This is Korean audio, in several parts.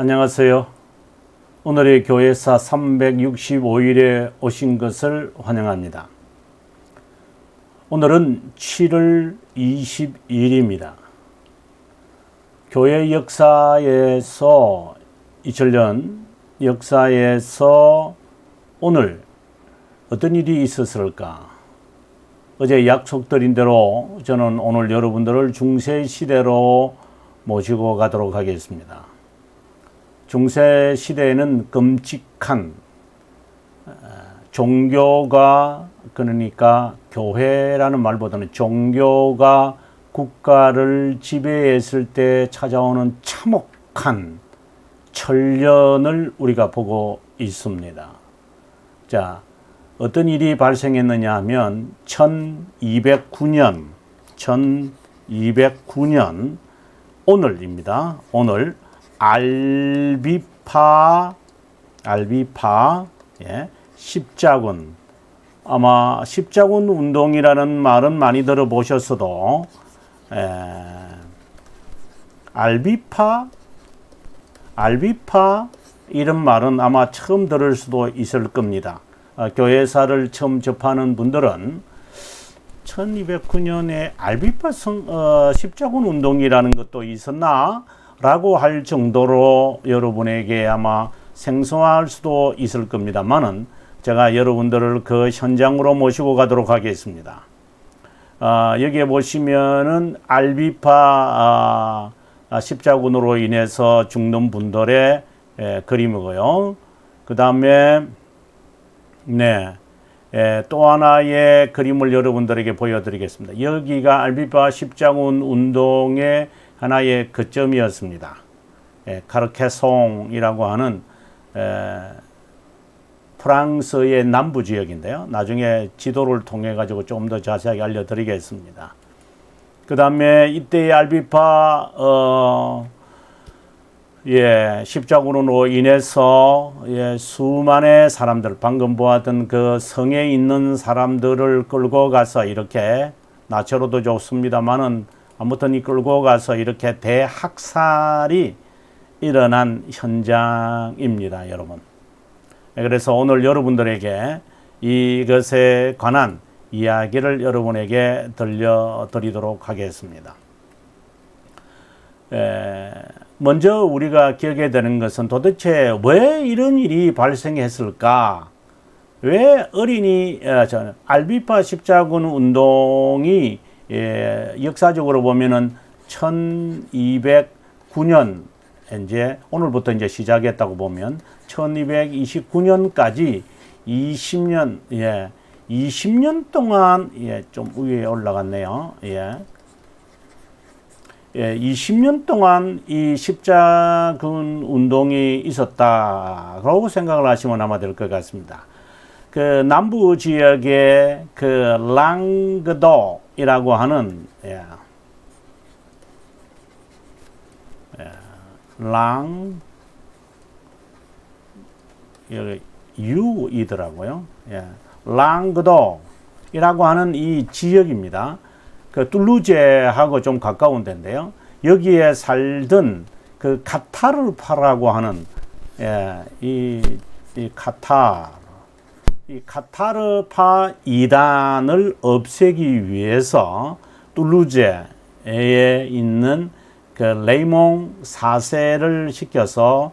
안녕하세요. 오늘의 교회사 365일에 오신 것을 환영합니다. 오늘은 7월 20일입니다. 교회 역사에서 2000년 역사에서 오늘 어떤 일이 있었을까? 어제 약속드린 대로 저는 오늘 여러분들을 중세 시대로 모시고 가도록 하겠습니다. 중세 시대에는 끔찍한 어, 종교가 그러니까 교회라는 말보다는 종교가 국가를 지배했을 때 찾아오는 참혹한 천련을 우리가 보고 있습니다. 자, 어떤 일이 발생했느냐 하면 1209년 1209년 오늘입니다. 오늘 알비파 알비파 예, 십자군 아마 십자군 운동이라는 말은 많이 들어보셨어도 에, 알비파 알비파 이런 말은 아마 처음 들을 수도 있을 겁니다. 어, 교회사를 처음 접하는 분들은 1209년에 알비파 성, 어, 십자군 운동이라는 것도 있었나? 라고 할 정도로 여러분에게 아마 생소할 수도 있을 겁니다만은 제가 여러분들을 그 현장으로 모시고 가도록 하겠습니다. 아, 여기에 보시면은 알비파 아, 아, 십자군으로 인해서 죽는 분들의 에, 그림이고요. 그 다음에 네. 에, 또 하나의 그림을 여러분들에게 보여드리겠습니다. 여기가 알비파 십자군 운동의 하나의 거점이었습니다. 에, 카르케송이라고 하는 에, 프랑스의 남부 지역인데요. 나중에 지도를 통해 가지고 좀더 자세하게 알려드리겠습니다. 그 다음에 이때의 알비파 어, 예, 십자군으로 인해서 예, 수많은 사람들 방금 보았던 그 성에 있는 사람들을 끌고 가서 이렇게 나체로도 좋습니다만은 아무튼 이 끌고 가서 이렇게 대학살이 일어난 현장입니다, 여러분. 예, 그래서 오늘 여러분들에게 이것에 관한 이야기를 여러분에게 들려드리도록 하겠습니다. 에, 먼저 우리가 기억해야 되는 것은 도대체 왜 이런 일이 발생했을까? 왜 어린이 어, 저, 알비파 십자군 운동이 예, 역사적으로 보면은 1209년 이제 오늘부터 이제 시작했다고 보면 1229년까지 20년 예 20년 동안 예좀 위에 올라갔네요. 예. 예, 20년 동안 이 십자군 운동이 있었다라고 생각을 하시면 아마 될 것 같습니다. 그 남부 지역의 그 랑그도 이라고 하는 예, 예, 랑 여기 유이더라고요. 예, 랑그도이라고 하는 이 지역입니다. 그 툴루제하고 좀 가까운 데인데요. 여기에 살던 그 카타르파라고 하는 예, 이, 이 카타 이 카타르파 이단을 없애기 위해서 툴루제에 있는 그 레이몽 4세를 시켜서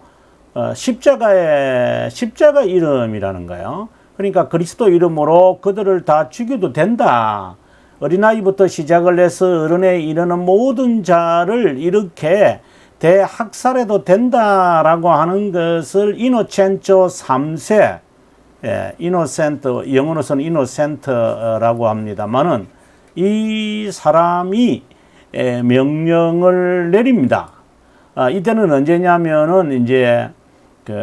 어, 십자가의 십자가 이름이라는 거예요. 그러니까 그리스도 이름으로 그들을 다 죽여도 된다. 어린아이부터 시작을 해서 어른에 이르는 모든 자를 이렇게 대학살해도 된다라고 하는 것을 이노첸초 3세, 예, 이노센트, 영어로서는 이노센트라고 합니다만은 이 사람이 예, 명령을 내립니다. 아, 이때는 언제냐면은 이제 그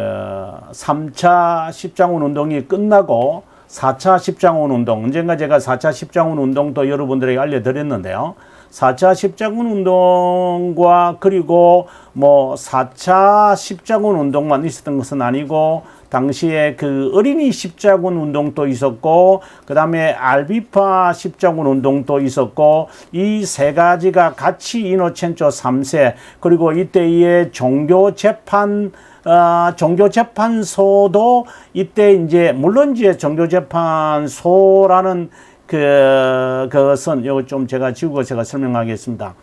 3차 십자군 운동이 끝나고 4차 십장원 운동, 언젠가 제가 4차 십장원 운동도 여러분들에게 알려드렸는데요. 4차 십자군 운동과 그리고 뭐 4차 십자군 운동만 있었던 것은 아니고 당시에 그 어린이 십자군 운동도 있었고 그 다음에 알비파 십자군 운동도 있었고 이 세 가지가 같이 이노첸조 3세 그리고 이때의 종교 재판 어, 종교재판소도 이때 이제 물론 이제 종교재판소라는 그 그것은 요거 좀 제가 지우고 제가 설명하겠습니다.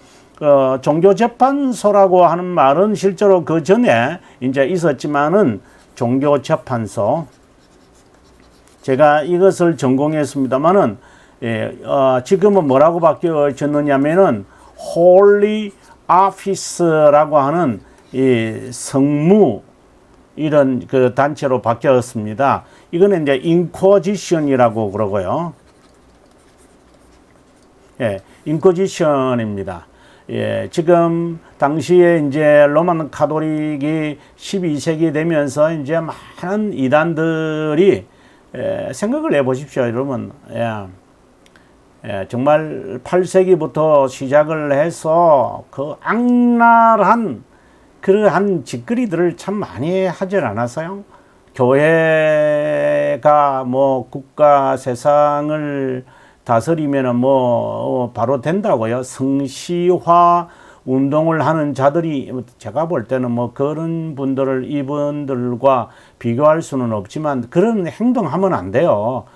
어, 종교재판소라고 하는 말은 실제로 그 전에 이제 있었지만은 종교재판소 제가 이것을 전공했습니다만은 예, 어, 지금은 뭐라고 바뀌어졌느냐면은 Holy Office라고 하는 이 성무 이런 그 단체로 바뀌었습니다. 이거는 이제 인코지션이라고 그러고요. 예, 인코지션입니다. 예, 지금 당시에 이제 로만 카톨릭이 12세기 되면서 이제 많은 이단들이 예, 생각을 해 보십시오, 여러분. 예. 예, 정말 8세기부터 시작을 해서 그 악랄한 그러한 짓거리들을 참 많이 하질 않았어요. 교회가 뭐 국가 세상을 다스리면은 뭐 어, 바로 된다고요. 성시화 운동을 하는 자들이 제가 볼 때는 뭐 그런 분들을 이분들과 비교할 수는 없지만 그런 행동하면 안 돼요.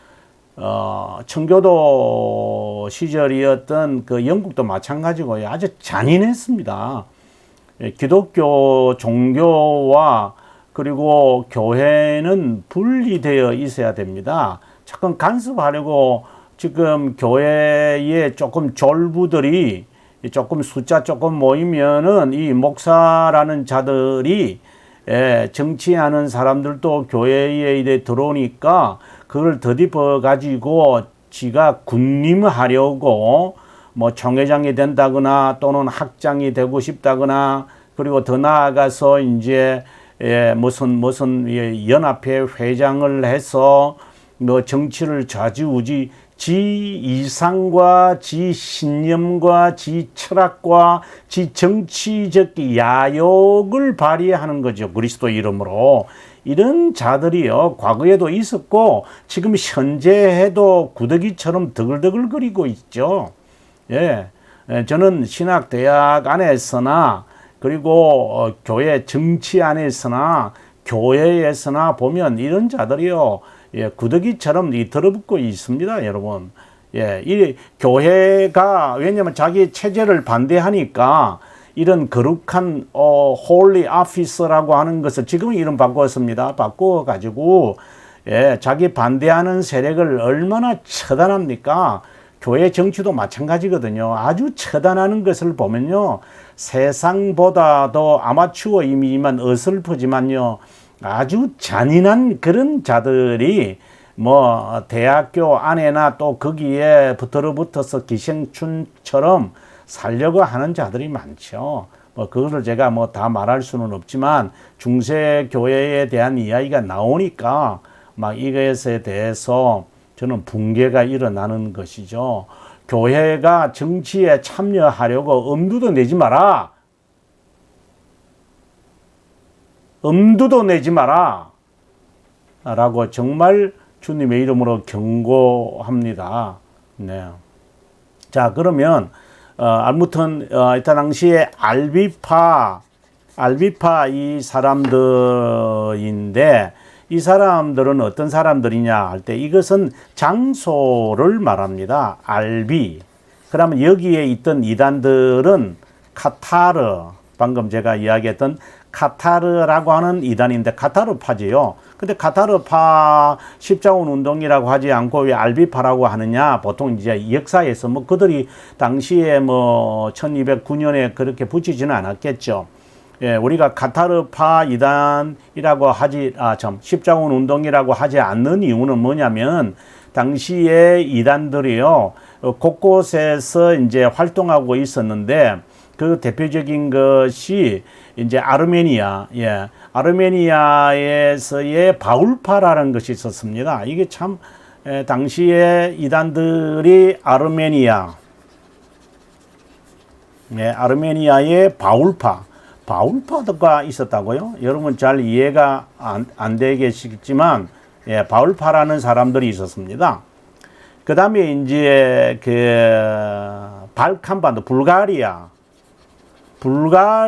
어, 청교도 시절이었던 그 영국도 마찬가지고요. 아주 잔인했습니다. 예, 기독교 종교와 그리고 교회는 분리되어 있어야 됩니다. 잠깐 간섭하려고 지금 교회에 조금 졸부들이 조금 숫자 조금 모이면은 이 목사라는 자들이 예, 정치하는 사람들도 교회에 이래 들어오니까 그걸 더듬어 가지고 지가 군림하려고 뭐 총회장이 된다거나 또는 학장이 되고 싶다거나 그리고 더 나아가서 이제 예, 무슨 무슨 예, 연합회 회장을 해서 뭐 정치를 좌지우지 지 이상과 지 신념과 지 철학과 지 정치적 야욕을 발휘하는 거죠. 그리스도 이름으로. 이런 자들이요, 과거에도 있었고, 지금 현재에도 구더기처럼 드글드글거리고 있죠. 예, 저는 신학대학 안에서나 그리고 어, 교회 정치 안에서나 교회에서나 보면 이런 자들이요, 예, 구더기처럼 이 들어붙고 있습니다, 여러분. 예, 이 교회가 왜냐면 자기 체제를 반대하니까 이런 거룩한 어 홀리 아피스라고 하는 것을 지금은 이름 바꿨습니다. 바꿔 가지고 예, 자기 반대하는 세력을 얼마나 처단합니까? 교회 정치도 마찬가지거든요. 아주 처단하는 것을 보면요. 세상보다 더 아마추어이지만 어설프지만요. 아주 잔인한 그런 자들이 뭐 대학교 안에나 또 거기에 붙어붙어서 기생충처럼 살려고 하는 자들이 많죠. 뭐 그것을 제가 뭐 다 말할 수는 없지만 중세 교회에 대한 이야기가 나오니까 막 이것에 대해서 저는 붕괴가 일어나는 것이죠. 교회가 정치에 참여하려고 엄두도 내지 마라. 엄두도 내지 마라. 라고 정말 주님의 이름으로 경고합니다. 네. 자, 그러면, 어, 아무튼, 어, 이때 당시에 알비파, 알비파 이 사람들인데, 이 사람들은 어떤 사람들이냐 할 때 이것은 장소를 말합니다. 알비. 그러면 여기에 있던 이단들은 카타르, 방금 제가 이야기했던 카타르라고 하는 이단인데 카타르파지요. 근데 카타르파 십자군 운동이라고 하지 않고 왜 알비파라고 하느냐? 보통 이제 역사에서 뭐 그들이 당시에 뭐 1209년에 그렇게 붙이지는 않았겠죠. 예, 우리가 카타르파 이단이라고 하지, 아, 참, 십자군 운동이라고 하지 않는 이유는 뭐냐면, 당시에 이단들이요, 어, 곳곳에서 이제 활동하고 있었는데, 그 대표적인 것이 이제 아르메니아, 예, 아르메니아에서의 바울파라는 것이 있었습니다. 이게 참, 에, 당시에 이단들이 아르메니아, 네, 아르메니아의 바울파, 바울파가 있었다고요? 여러분 잘 이해가 안, 안 되겠지만, 예, 바울파라는 사람들이 있었습니다. 그 다음에 이제 그 발칸반도, 불가리아,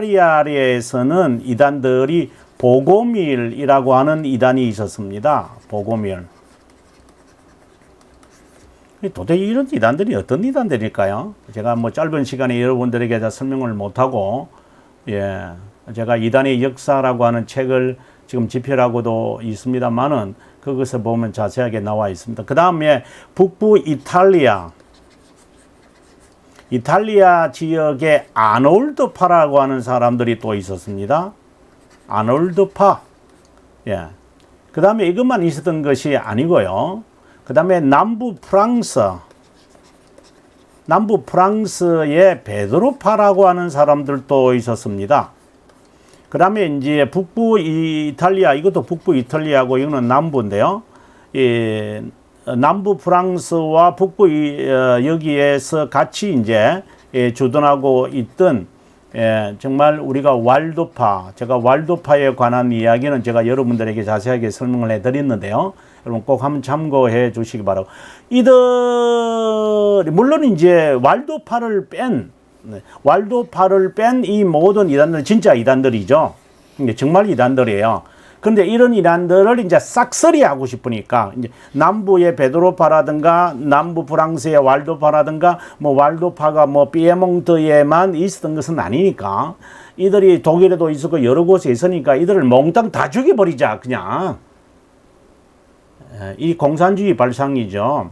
불가리아에서는 이단들이 보고밀이라고 하는 이단이 있었습니다. 보고밀. 도대체 이런 이단들이 어떤 이단들일까요? 제가 뭐 짧은 시간에 여러분들에게 다 설명을 못하고, 예, 제가 이단의 역사라고 하는 책을 지금 집필하고도 있습니다만은 그것을 보면 자세하게 나와 있습니다. 그 다음에 북부 이탈리아, 이탈리아 지역에 아놀드파라고 하는 사람들이 또 있었습니다. 아놀드파. 예. 그 다음에 이것만 있었던 것이 아니고요. 그 다음에 남부 프랑스. 남부 프랑스에 베드로파라고 하는 사람들도 있었습니다. 그 다음에 이제 북부 이탈리아, 이것도 북부 이탈리아고 이거는 남부인데요. 이 남부 프랑스와 북부 이, 어, 여기에서 같이 이제 예, 주둔하고 있던 예, 정말 우리가 왈도파, 제가 왈도파에 관한 이야기는 제가 여러분들에게 자세하게 설명을 해드렸는데요. 여러분 꼭 한번 참고해 주시기 바라고. 이들, 물론 이제 왈도파를 뺀, 네, 왈도파를 뺀 이 모든 이단들, 진짜 이단들이죠. 정말 이단들이에요. 그런데 이런 이란들을 이제 싹쓸이 하고 싶으니까 이제 남부의 베드로파라든가 남부 프랑스의 왈도파라든가 뭐 왈도파가 뭐 피에몽트에만 있었던 것은 아니니까 이들이 독일에도 있었고 여러 곳에 있으니까 이들을 몽땅 다 죽여버리자 그냥 이 공산주의 발상이죠.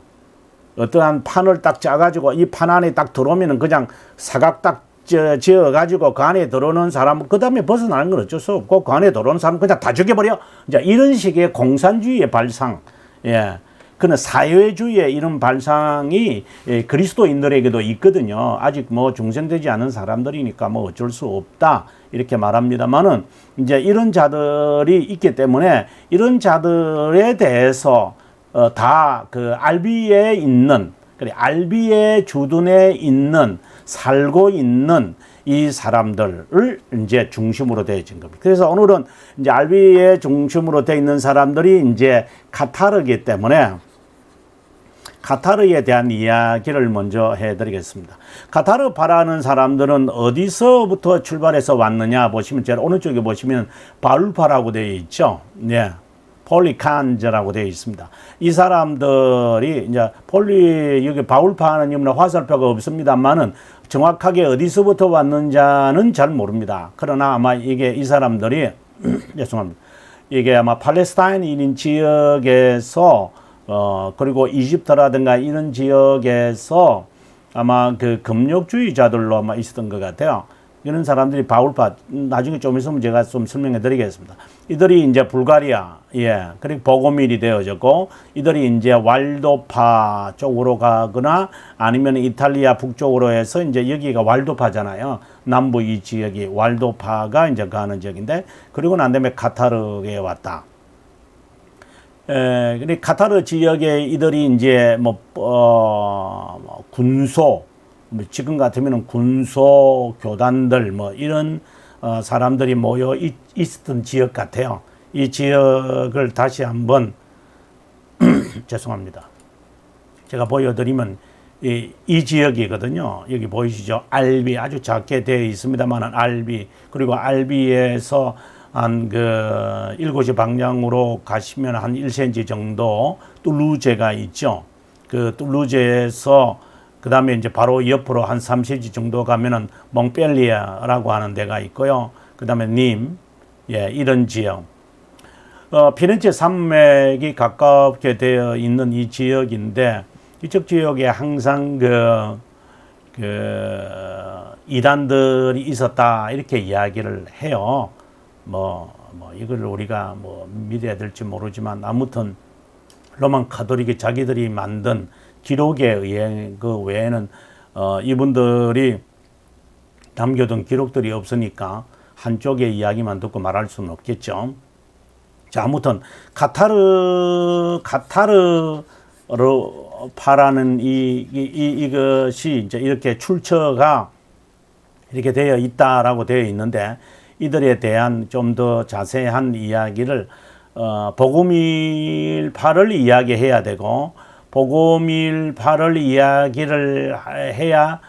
어떠한 판을 딱 짜가지고 이 판 안에 딱 들어오면은 그냥 사각 딱 지어 가지고 그 안에 들어오는 사람 그 다음에 벗어나는 건 어쩔 수 없고 그 안에 들어오는 사람 그냥 다 죽여버려. 이제 이런 식의 공산주의의 발상. 예. 그는 사회주의의 이런 발상이 예, 그리스도인들에게도 있거든요. 아직 뭐 중생되지 않은 사람들이니까 뭐 어쩔 수 없다. 이렇게 말합니다만은 이제 이런 자들이 있기 때문에 이런 자들에 대해서 어, 다 그 알비에 있는 그래 알비의 주둔에 있는 살고 있는 이 사람들을 이제 중심으로 되어진 겁니다. 그래서 오늘은 이제 알비의 중심으로 되어 있는 사람들이 이제 카타르기 때문에 카타르에 대한 이야기를 먼저 해드리겠습니다. 카타르 파라는 사람들은 어디서부터 출발해서 왔느냐 보시면 제가 오른쪽에 보시면 바울파라고 되어 있죠. 네. 폴리칸즈라고 되어 있습니다. 이 사람들이 이제 폴리 여기 바울파는 이면 화살표가 없습니다만은 정확하게 어디서부터 왔는지는 잘 모릅니다. 그러나 아마 이게 이 사람들이 죄송합니다. 이게 아마 팔레스타인인 지역에서 어 그리고 이집트라든가 이런 지역에서 아마 그 금욕주의자들로 아마 있었던 것 같아요. 이런 사람들이 바울파 나중에 좀 있으면 제가 좀 설명해 드리겠습니다. 이들이 이제 불가리아 예 그리고 보고밀이 되어졌고 이들이 이제 왈도파 쪽으로 가거나 아니면 이탈리아 북쪽으로 해서 이제 여기가 왈도파잖아요. 남부 이 지역이 왈도파가 이제 가는 지역인데 그리고 난 다음에 카타르에 왔다. 에, 근데 카타르 지역에 이들이 이제 뭐, 어, 뭐 군소, 뭐 지금 같으면 군소 교단들 뭐 이런 어, 사람들이 모여 있, 있었던 지역 같아요. 이 지역을 다시 한번 죄송합니다. 제가 보여드리면 이, 이 지역이거든요. 여기 보이시죠? 알비 아주 작게 되어 있습니다만 알비 그리고 알비에서 한그 일곱 시 방향으로 가시면 한 1cm 정도 뚜루제가 있죠. 그 뚜루제에서 그 다음에 이제 바로 옆으로 한 30지 정도 가면은 몽펠리아라고 하는 데가 있고요. 그 다음에 님, 예, 이런 지역. 어, 피렌체 산맥이 가깝게 되어 있는 이 지역인데, 이쪽 지역에 항상 그, 그, 이단들이 있었다, 이렇게 이야기를 해요. 뭐, 뭐, 이걸 우리가 뭐 믿어야 될지 모르지만, 아무튼, 로만 카톨릭이 자기들이 만든 기록에 의해 그 외에는 어, 이분들이 남겨둔 기록들이 없으니까 한쪽의 이야기만 듣고 말할 수는 없겠죠. 자, 아무튼 카타르 카타르로 파라는 이, 이, 이 이것이 이제 이렇게 출처가 이렇게 되어 있다라고 되어 있는데 이들에 대한 좀 더 자세한 이야기를 어, 복음일파를 이야기해야 되고 복음일파를 이야기를 해야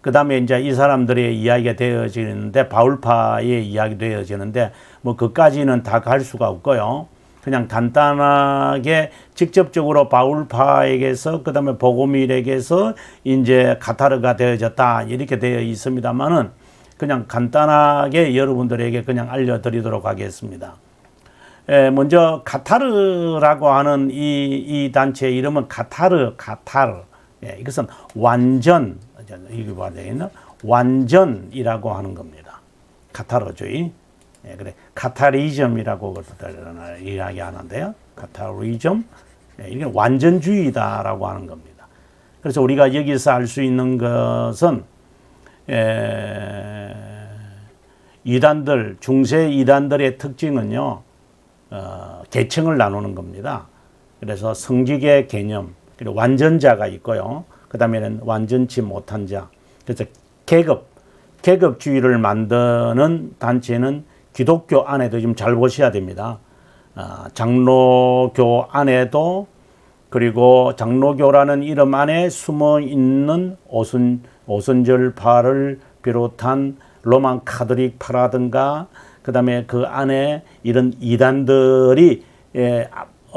그 다음에 이제 이 사람들의 이야기가 되어지는데 바울파의 이야기 되어지는데 뭐 그까지는 다 갈 수가 없고요. 그냥 간단하게 직접적으로 바울파에게서 그 다음에 복음일에게서 이제 카타르가 되어졌다 이렇게 되어 있습니다만은 그냥 간단하게 여러분들에게 그냥 알려드리도록 하겠습니다. 에, 먼저 카타르라고 하는 이, 이 단체 이름은 카타르, 카타르. 예, 이것은 완전, 이게 봐야 되겠나? 완전이라고 하는 겁니다. 카타르주의. 예, 그래. 카타리즘이라고 그것을 이야기 하는데요. 카타리즘. 예, 이게 완전주의다라고 하는 겁니다. 그래서 우리가 여기서 알 수 있는 것은, 에, 이단들, 중세 이단들의 특징은요, 어, 계층을 나누는 겁니다. 그래서 성직의 개념, 그리고 완전자가 있고요. 그 다음에는 완전치 못한 자. 그래서 계급, 계급주의를 만드는 단체는 기독교 안에도 좀 잘 보셔야 됩니다. 어, 장로교 안에도 그리고 장로교라는 이름 안에 숨어 있는 오순, 오순절파를 비롯한 로만 카톨릭파라든가 그 다음에 그 안에 이런 이단들이 예,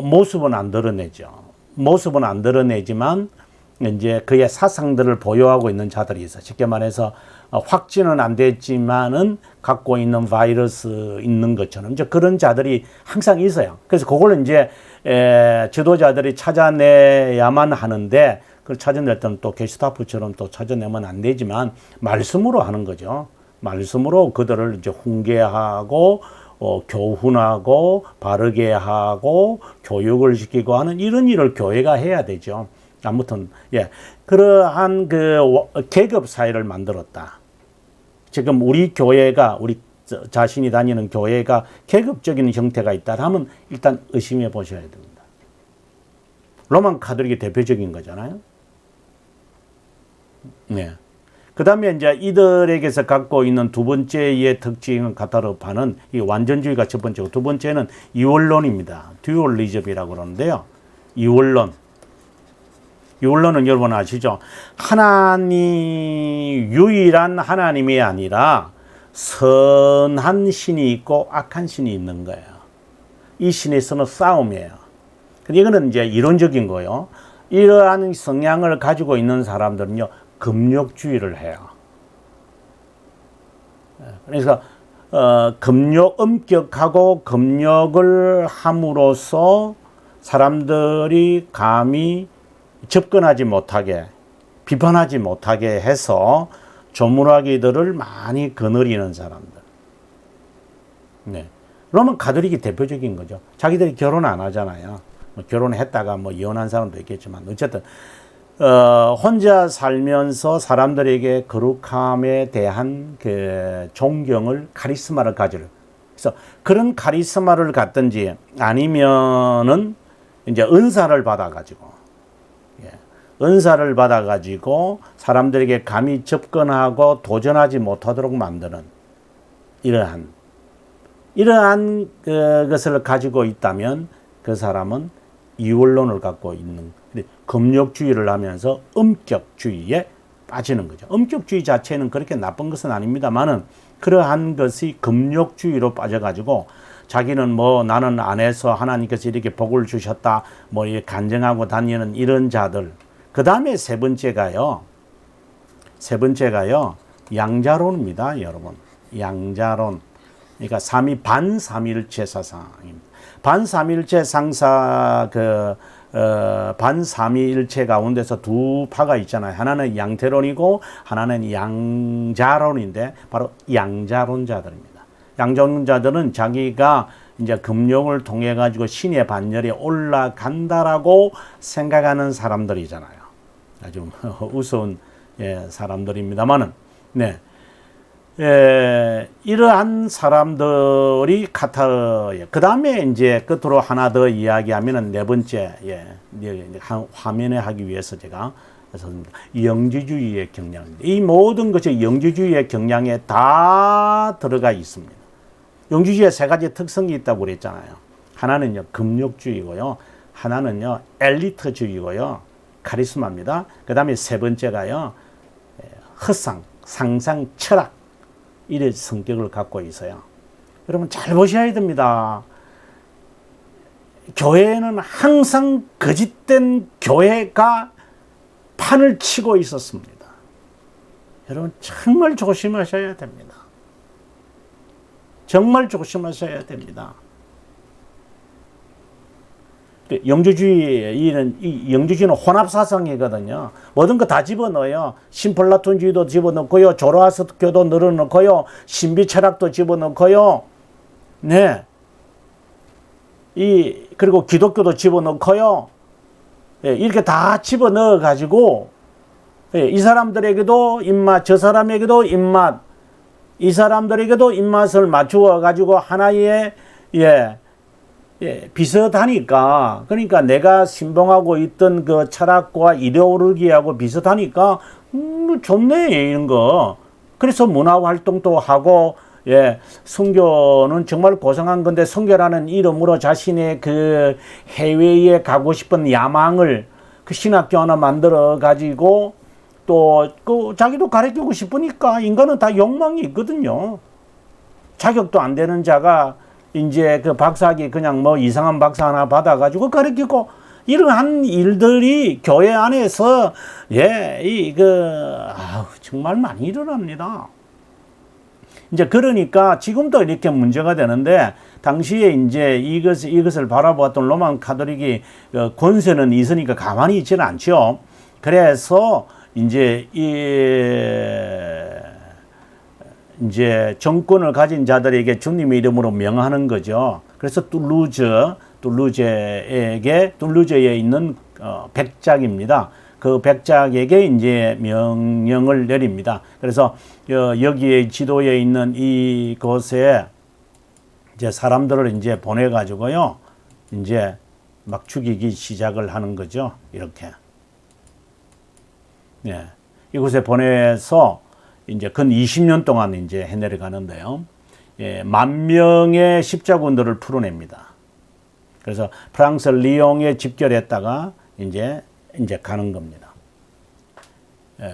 모습은 안 드러내죠. 모습은 안 드러내지만 이제 그의 사상들을 보유하고 있는 자들이 있어. 쉽게 말해서 어, 확진은 안 됐지만은 갖고 있는 바이러스 있는 것처럼 이제 그런 자들이 항상 있어요. 그래서 그걸 이제 에, 지도자들이 찾아내야만 하는데 그걸 찾아낼 때는 또 게스타프처럼 또 찾아내면 안 되지만 말씀으로 하는 거죠. 말씀으로 그들을 이제 훈계하고 어, 교훈하고 바르게 하고 교육을 시키고 하는 이런 일을 교회가 해야 되죠. 아무튼 예 그러한 그 계급 사회를 만들었다. 지금 우리 교회가 우리 자신이 다니는 교회가 계급적인 형태가 있다 하면 일단 의심해 보셔야 됩니다. 로만 카톨릭이 대표적인 거잖아요. 네. 그 다음에 이제 이들에게서 갖고 있는 두 번째의 특징은 카타르파는 이 완전주의가 첫 번째고 두 번째는 이원론입니다. 듀얼리즘이라고 그러는데요. 이원론. 이원론은 여러분 아시죠? 하나님, 유일한 하나님이 아니라 선한 신이 있고 악한 신이 있는 거예요. 이 신에서는 싸움이에요. 이거는 이제 이론적인 거예요. 이러한 성향을 가지고 있는 사람들은요, 금욕주의를 해요. 그래서 어, 금욕 엄격하고 금욕을 함으로써 사람들이 감히 접근하지 못하게 비판하지 못하게 해서 조문하기들을 많이 거느리는 사람들. 네. 로만 가톨릭이 대표적인 거죠. 자기들이 결혼 안 하잖아요. 뭐 결혼했다가 뭐 이혼한 사람도 있겠지만 어쨌든 어, 혼자 살면서 사람들에게 거룩함에 대한 그 존경을 카리스마를 가지를. 그래서 그런 카리스마를 갖든지 아니면은 이제 은사를 받아가지고, 예, 은사를 받아가지고 사람들에게 감히 접근하고 도전하지 못하도록 만드는 이러한, 이러한 그 것을 가지고 있다면 그 사람은 이원론을 갖고 있는 금욕주의를 하면서 엄격주의에 빠지는 거죠. 엄격주의 자체는 그렇게 나쁜 것은 아닙니다만은 그러한 것이 금욕주의로 빠져가지고 자기는 뭐 나는 안에서 하나님께서 이렇게 복을 주셨다 뭐 간증하고 다니는 이런 자들. 그 다음에 세 번째가요. 세 번째가요. 양자론입니다, 여러분. 양자론. 그러니까 삼위 반삼일체 사상입니다. 반삼일체 상사 그 어, 반삼위일체 가운데서 두 파가 있잖아요. 하나는 양태론이고 하나는 양자론인데 바로 양자론자들입니다. 양자론자들은 자기가 이제 금융을 통해 가지고 신의 반열에 올라간다라고 생각하는 사람들이잖아요. 아주 우스운 예, 사람들입니다만은 네. 예, 이러한 사람들이 카타르예요. 그 다음에 이제 끝으로 하나 더 이야기하면은 네 번째, 예, 화면에 하기 위해서 제가 영지주의의 경향입니다. 이 모든 것이 영지주의의 경향에 다 들어가 있습니다. 영지주의에 세 가지 특성이 있다고 그랬잖아요. 하나는요, 금욕주의고요. 하나는요, 엘리트주의고요. 카리스마입니다. 그 다음에 세 번째가요, 허상, 상상, 철학. 이런 성격을 갖고 있어요. 여러분 잘 보셔야 됩니다. 교회는 항상 거짓된 교회가 판을 치고 있었습니다. 여러분 정말 조심하셔야 됩니다. 정말 조심하셔야 됩니다. 영주주의 이는 이 영주주의는 혼합 사상이거든요. 모든 거 다 집어넣어요. 신플라톤주의도 집어넣고요, 조로아스트교도 늘어넣고요, 신비 철학도 집어넣고요. 네. 이 그리고 기독교도 집어넣고요. 예, 이렇게 다 집어넣어 가지고 예, 이 사람들에게도 입맛, 저 사람에게도 입맛, 이 사람들에게도 입맛을 맞추어 가지고 하나의 예, 예, 비슷하니까 그러니까 내가 신봉하고 있던 그 철학과 이데올로기하고 비슷하니까 음, 좋네 이런 거. 그래서 문화 활동도 하고 예, 선교는 정말 고상한 건데 선교라는 이름으로 자신의 그 해외에 가고 싶은 야망을 그 신학교 하나 만들어 가지고 또 그 자기도 가르치고 싶으니까 인간은 다 욕망이 있거든요. 자격도 안 되는 자가 이제 그 박사기 그냥 뭐 이상한 박사 하나 받아가지고 가르치고 이러한 일들이 교회 안에서 예, 이 그, 아우, 정말 많이 일어납니다. 이제 그러니까 지금도 이렇게 문제가 되는데 당시에 이제 이것, 이것을 바라보았던 로만 카톨릭이 어, 권세는 있으니까 가만히 있지는 않죠. 그래서 이제 이 이제 정권을 가진 자들에게 주님의 이름으로 명하는 거죠. 그래서 툴루즈, 툴루즈에게 툴루즈에 있는 어, 백작입니다. 그 백작에게 이제 명령을 내립니다. 그래서 어, 여기에 지도에 있는 이곳에 이제 사람들을 이제 보내 가지고요. 이제 막 죽이기 시작을 하는 거죠. 이렇게. 예. 이곳에 보내서 이제 근 20년 동안 이제 해내려 가는데요. 예, 만 명의 십자군들을 풀어냅니다. 그래서 프랑스 리옹에 집결했다가 이제 이제 가는 겁니다. 에,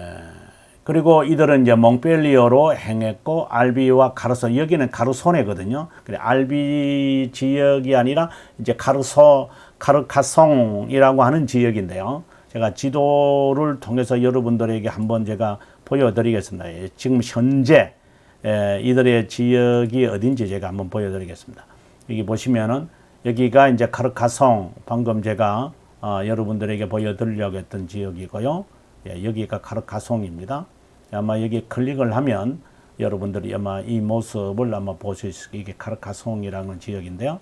그리고 이들은 이제 몽펠리어로 행했고 알비와 카르소 여기는 카르소네거든요. 그래 알비 지역이 아니라 이제 카르소 카르카송이라고 하는 지역인데요. 제가 지도를 통해서 여러분들에게 한번 제가 보여드리겠습니다. 예, 지금 현재 예, 이들의 지역이 어딘지 제가 한번 보여드리겠습니다. 여기 보시면은 여기가 이제 카르카송 방금 제가 어, 여러분들에게 보여드리려고 했던 지역이고요. 예, 여기가 카르카송입니다. 아마 여기 클릭을 하면 여러분들이 아마 이 모습을 아마 보실 수 이게 카르카송이라는 지역인데요.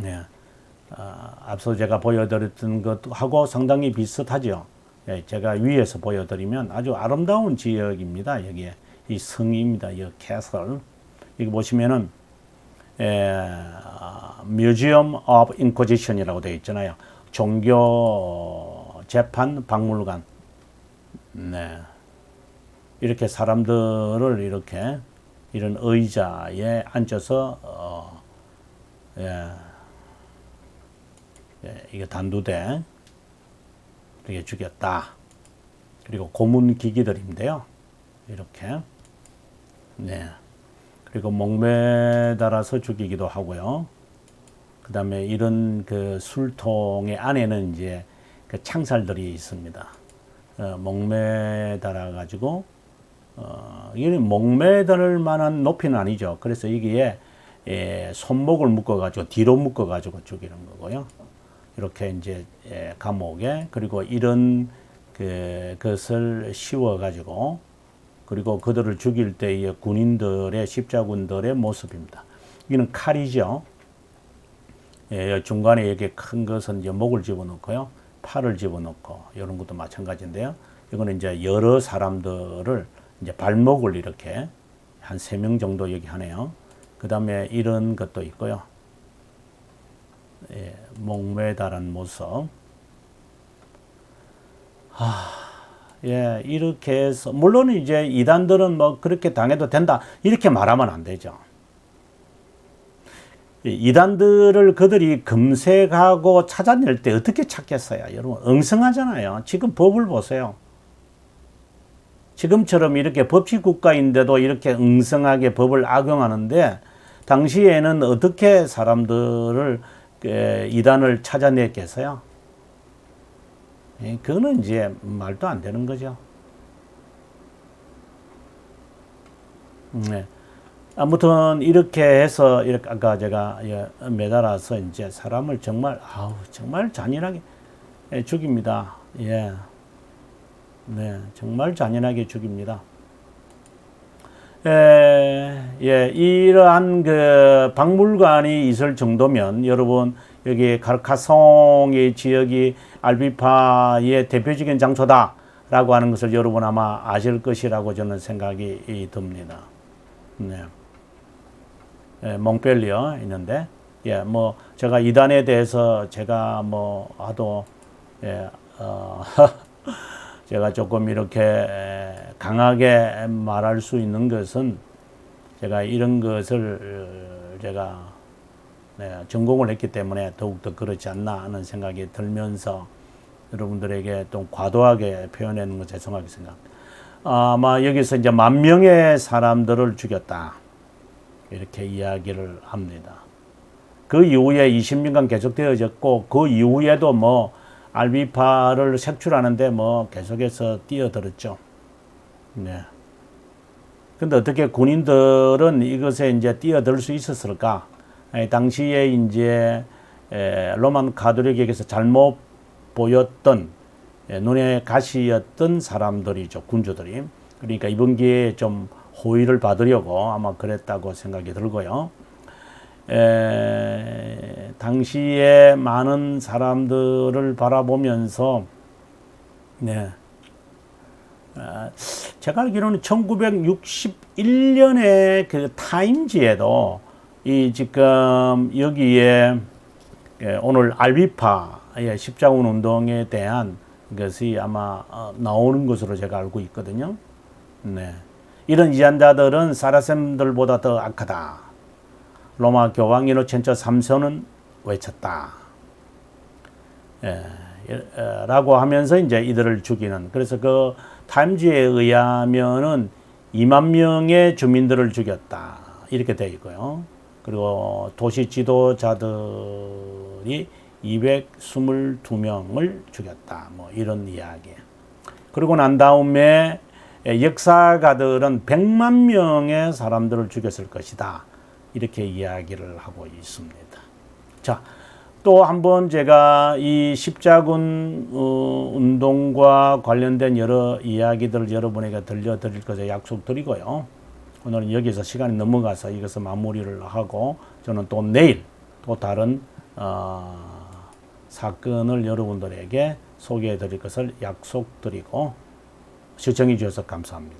네. 어, 앞서 제가 보여드렸던 것하고 상당히 비슷하죠. 예, 제가 위에서 보여드리면 아주 아름다운 지역입니다. 여기에 이 성입니다. 이 캐슬. 여기 보시면은 뮤지엄 오브 인코지션이라고 되어 있잖아요. 종교 재판 박물관. 네. 이렇게 사람들을 이렇게 이런 의자에 앉아서 어, 예. 예, 이게 단두대 이렇게 죽였다. 그리고 고문 기기들인데요. 이렇게 네. 그리고 목매달아서 죽이기도 하고요. 그 다음에 이런 그 술통의 안에는 이제 그 창살들이 있습니다. 어, 목매달아 가지고 어, 이는 목매달 만한 높이는 아니죠. 그래서 여기에 예, 손목을 묶어 가지고 뒤로 묶어 가지고 죽이는 거고요. 이렇게 이제 예, 감옥에 그리고 이런 그 것을 씌워 가지고 그리고 그들을 죽일 때의 군인들의 십자군들의 모습입니다. 이는 칼이죠. 예, 중간에 이렇게 큰 것은 이제 목을 집어넣고요. 팔을 집어넣고 이런 것도 마찬가지인데요. 이거는 이제 여러 사람들을 이제 발목을 이렇게 한 세 명 정도 여기 하네요. 그 다음에 이런 것도 있고요. 예, 목매달한 모습. 예, 이렇게 해서 물론 이제 이단들은 뭐 그렇게 당해도 된다 이렇게 말하면 안 되죠. 이 이단들을 그들이 검색하고 찾아낼 때 어떻게 찾겠어요? 여러분 엉성하잖아요. 지금 법을 보세요. 지금처럼 이렇게 법치 국가인데도 이렇게 엉성하게 법을 악용하는데 당시에는 어떻게 사람들을 에, 이단을 찾아냈겠어요? 예, 그거는 이제 말도 안 되는 거죠. 네. 아무튼 이렇게 해서 이렇게 아까 제가 예, 매달아서 이제 사람을 정말 아우 정말 잔인하게 예, 죽입니다. 예. 네, 정말 잔인하게 죽입니다. 에, 예, 이러한 그 박물관이 있을 정도면 여러분 여기 카르카송의 지역이 알비파의 대표적인 장소다라고 하는 것을 여러분 아마 아실 것이라고 저는 생각이 듭니다. 네. 예, 몽펠리어 있는데 예, 뭐 제가 이단에 대해서 제가 뭐 하도 예, 어, 제가 조금 이렇게 강하게 말할 수 있는 것은 제가 이런 것을 제가 네, 전공을 했기 때문에 더욱더 그렇지 않나 하는 생각이 들면서 여러분들에게 좀 과도하게 표현하는 거 죄송하게 생각합니다. 아마 여기서 이제 만 명의 사람들을 죽였다. 이렇게 이야기를 합니다. 그 이후에 20년간 계속되어졌고 그 이후에도 뭐 알비파를 색출하는데 뭐 계속해서 뛰어들었죠. 네. 근데 어떻게 군인들은 이것에 이제 뛰어들 수 있었을까? 에, 당시에 이제 에, 로만 가톨릭에게서 잘못 보였던 에, 눈에 가시였던 사람들이죠 군주들이. 그러니까 이번 기회에 좀 호의를 받으려고 아마 그랬다고 생각이 들고요. 에, 당시에 많은 사람들을 바라보면서 네. 아, 제가 알기로는 1961년에 그 타임지에도 이 지금 여기에 예, 오늘 알비파의 십자군 운동에 대한 것이 아마 어, 나오는 것으로 제가 알고 있거든요. 네. 이런 이단자들은 사라셈들보다 더 악하다. 로마 교황 이노첸처 3세는 외쳤다. 예, 예, 라고 하면서 이제 이들을 죽이는. 그래서 그 타임지에 의하면은 2만 명의 주민들을 죽였다. 이렇게 되어 있고요. 그리고 도시 지도자들이 222명을 죽였다. 뭐 이런 이야기. 그리고 난 다음에 역사가들은 100만 명의 사람들을 죽였을 것이다. 이렇게 이야기를 하고 있습니다. 자, 또 한 번 제가 이 십자군 어, 운동과 관련된 여러 이야기들을 여러분에게 들려드릴 것을 약속드리고요. 오늘은 여기서 시간이 넘어가서 이것을 마무리를 하고 저는 또 내일 또 다른 어, 사건을 여러분들에게 소개해 드릴 것을 약속드리고 시청해 주셔서 감사합니다.